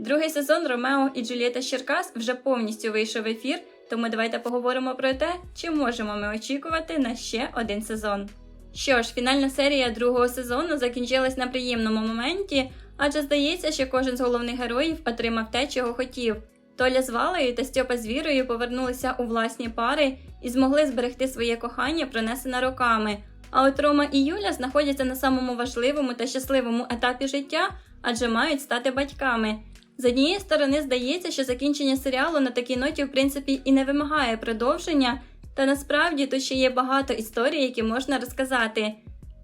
Другий сезон Ромео і Джульєта з Черкас вже повністю вийшов в ефір, тому давайте поговоримо про те, чи можемо ми очікувати на ще один сезон. Що ж, фінальна серія другого сезону закінчилась на приємному моменті, адже здається, що кожен з головних героїв отримав те, чого хотів. Толя з Валею та Стьопа з Вірою повернулися у власні пари і змогли зберегти своє кохання, пронесене роками. А от Рома і Юля знаходяться на самому важливому та щасливому етапі життя, адже мають стати батьками. З однієї сторони здається, що закінчення серіалу на такій ноті, в принципі, і не вимагає продовження, та насправді тут ще є багато історій, які можна розказати.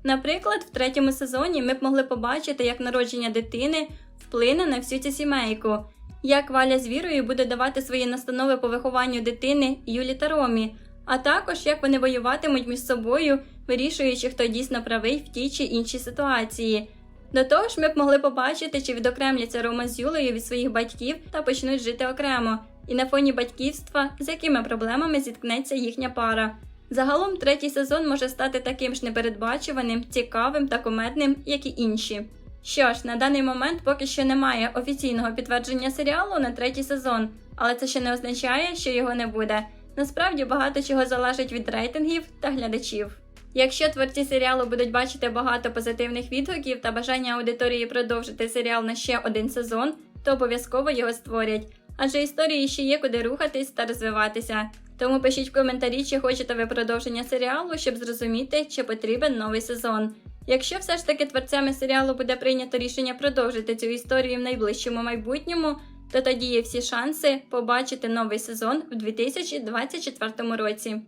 Наприклад, в третьому сезоні ми б могли побачити, як народження дитини вплине на всю цю сімейку, як Валя з вірою буде давати свої настанови по вихованню дитини Юлі та Ромі, а також як вони воюватимуть між собою, вирішуючи, хто дійсно правий в тій чи іншій ситуації. До того ж, ми б могли побачити, чи відокремляться Рома з Юлею від своїх батьків та почнуть жити окремо, і на фоні батьківства, з якими проблемами зіткнеться їхня пара. Загалом третій сезон може стати таким ж непередбачуваним, цікавим та комедним, як і інші. Що ж, на даний момент поки що немає офіційного підтвердження серіалу на третій сезон, але це ще не означає, що його не буде. Насправді багато чого залежить від рейтингів та глядачів. Якщо творці серіалу будуть бачити багато позитивних відгуків та бажання аудиторії продовжити серіал на ще один сезон, то обов'язково його створять. Адже історії ще є куди рухатись та розвиватися. Тому пишіть в коментарі, чи хочете ви продовження серіалу, щоб зрозуміти, чи потрібен новий сезон. Якщо все ж таки творцями серіалу буде прийнято рішення продовжити цю історію в найближчому майбутньому, то тоді є всі шанси побачити новий сезон в 2024 році.